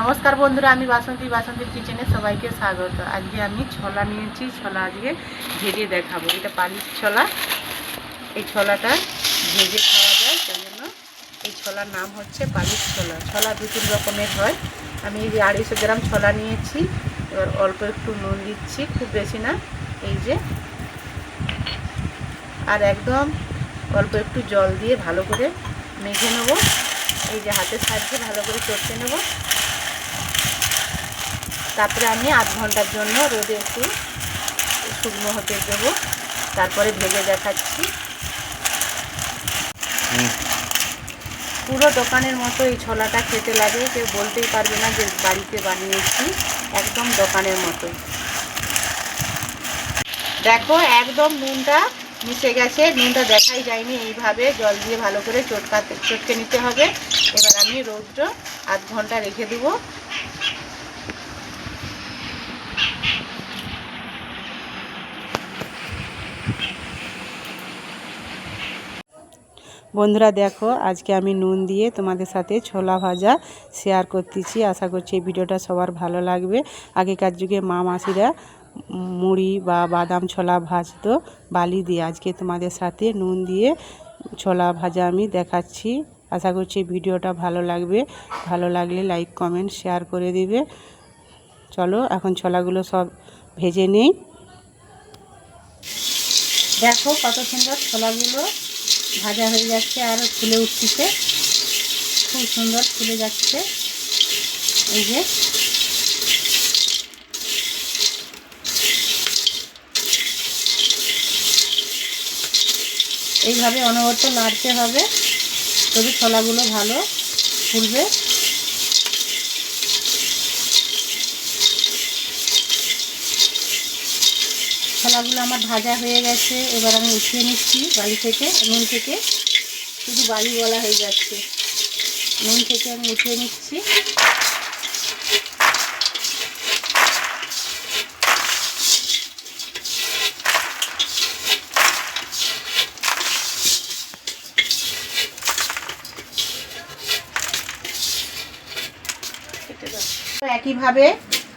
নমস্কার বন্ধুরা, আমি বাসন্তী, বাসন্তীর কিচেনে সবাইকে স্বাগত। আজকে আমি ছোলা নিয়েছি, ছোলা আজকে ভেজে দেখাবো। এটা পালিশ ছোলা, এই ছোলাটা ভেজে খাওয়া যায় সেই জন্য এই ছোলার নাম হচ্ছে পালিশ ছোলা। ছোলা দু তিন রকমের হয়। আমি এই যে আড়াইশো গ্রাম ছোলা নিয়েছি, এবার অল্প একটু নুন দিচ্ছি, খুব বেশি না, এই যে। আর একদম অল্প একটু জল দিয়ে ভালো করে মেখে নেব। এই যে হাতের সাহায্যে ভালো করে চটকে নেব। তারপরে আমি আধ ঘণ্টার জন্য রোদে একটু শুকনো হতে দেবো। তারপরে ভেজে দেখাচ্ছি। পুরো দোকানের মতো এই ছোলাটা খেতে লাগে কেউ বলতেই পারবে না যে বাড়িতে বানিয়েছি একদম দোকানের মতো। দেখো একদম নুনটা মিশে গেছে নুনটা দেখাই যায়নি এইভাবে জল দিয়ে ভালো করে চটকাতে চটকে নিতে হবে। এবার আমি রোদটা আধ ঘণ্টা রেখে দেবো। বন্ধুরা দেখো, আজকে আমি নুন দিয়ে তোমাদের সাথে ছোলা ভাজা শেয়ার করতেছি। আশা করছি এই ভিডিওটা সবার ভালো লাগবে। আগেকার যুগে মা মাসিরা মুড়ি বা বাদাম ছোলা ভাজতো, বালি দিয়ে। আজকে তোমাদের সাথে নুন দিয়ে ছোলা ভাজা আমি দেখাচ্ছি। আশা করছি ভিডিওটা ভালো লাগবে। ভালো লাগলে লাইক কমেন্ট শেয়ার করে দিবে। চলো, এখন ছোলাগুলো সব ভেজে নেই। দেখো কত সুন্দর ছোলাগুলো। ভাজা হয়ে যাচ্ছে আর ফুলে উঠতেছে। খুব সুন্দর ফুলে যাচ্ছে। এই যে। এইভাবে অনবরত নাড়তে হবে। তবে ছোলাগুলো ভালো ফুলবে। ছোলাগুলো আমার ভাজা হয়ে গেছে, এবার আমি উঠিয়ে নিচ্ছি বাড়ি থেকে, নুন থেকে। শুধু বলা হয়ে যাচ্ছে। নুন থেকে আমি উঠিয়ে নিচ্ছি। একইভাবে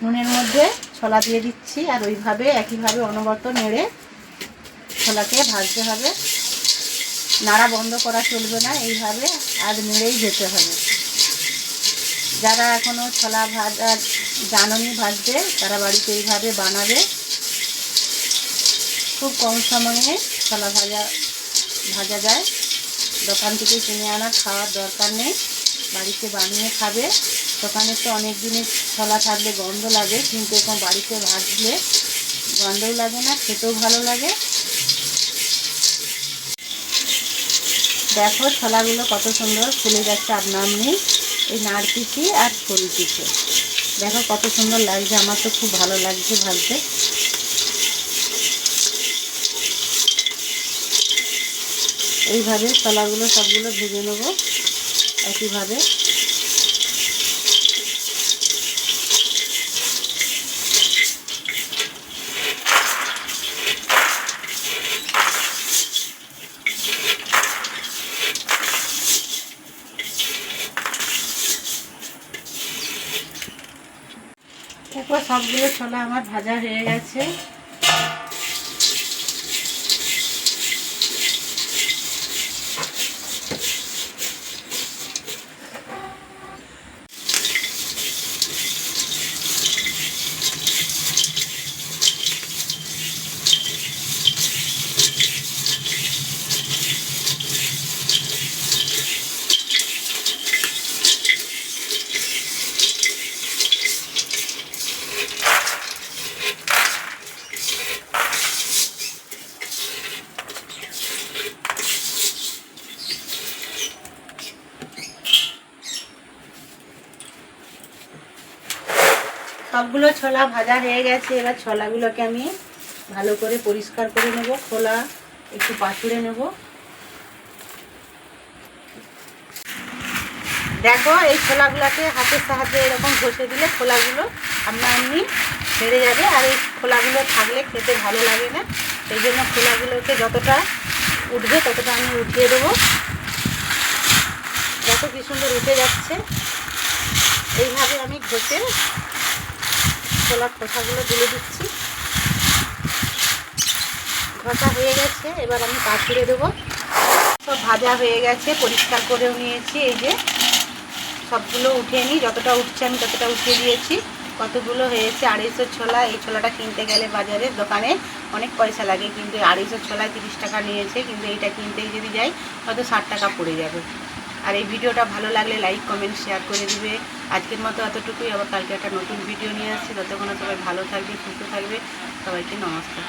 নুনের মধ্যে ছোলা দিয়ে দিচ্ছি আর ওইভাবে একইভাবে অনবরত নেড়ে ছোলাকে ভাজতে হবে। নাড়া বন্ধ করা চলবে না, এইভাবে আর নেড়েই যেতে হবে। যারা এখনও ছোলা ভাজা জাননি ভাজবে, তারা বাড়িতে এইভাবে বানাবে। খুব কম সময়ে ছোলা ভাজা ভাজা যায়। দোকান থেকে কিনে আনার খাওয়ার দরকার নেই। বাড়িতে বানিয়ে খাবে। দোকানে তো অনেক দিনের ছোলা থাকলে গন্ধ লাগে, কিন্তু এখন বাড়িতে ভাজলে গন্ধও লাগে না, খেতেও ভালো লাগে। দেখো ছোলাগুলো কত সুন্দর, ফুলে যাচ্ছে আর নাম নেই, এই নাড়তিছি আর ফুলতিছে দেখো কত সুন্দর লাগছে, আমার তো খুব ভালো লাগছে ভাজতে। এইভাবে ছোলাগুলো সবগুলো ভেজে নেব, একইভাবে। উপর সবগুলো ছোলা আমার ভাজা হয়ে গেছে। সবগুলো ছোলা ভাজা হয়ে গেছে। এবার ছোলাগুলোকে আমি ভালো করে পরিষ্কার করে নেব। খোলা একটু পাথুরে নেব। দেখো, এই ছোলাগুলোকে হাতের সাহায্যে এরকম ঘষে দিলে খোলাগুলো আপনা আপনি ছেড়ে যাবে। আর এই খোলাগুলো থাকলে খেতে ভালো লাগে না। সেই জন্য খোলাগুলোকে যতটা উঠবে ততটা আমি উঠিয়ে দেবো। দেখো কি সুন্দর উঠে যাচ্ছে। এইভাবে আমি ঘষে ছোলার খোসাগুলো তুলে দিচ্ছি। ঘষা হয়ে গেছে, এবার আমি পাথুরে দেবো। সব ভাজা হয়ে গেছে, পরিষ্কার করেও নিয়েছি, এই যে সবগুলো উঠিয়ে নিই, যতটা উঠছে আমি ততটা উঠিয়ে দিয়েছি। কতগুলো হয়েছে, আড়াইশো ছোলা, এই ছোলাটা কিনতে গেলে বাজারে দোকানে অনেক পয়সা লাগে, কিন্তু আড়াইশো ছোলায় তিরিশ টাকা নিয়েছে, কিন্তু এইটা কিনতেই যদি যাই, হয়তো ষাট টাকা পড়ে যাবে। আর এই ভিডিওটা ভালো লাগলে লাইক কমেন্ট শেয়ার করে দিবে। আজকের মতো এতটুকুই। আবার কালকে একটা নতুন ভিডিও নিয়ে আসছি। ততক্ষণে সবাই ভালো থাকবে, সুস্থ থাকবে। সবাইকে নমস্কার।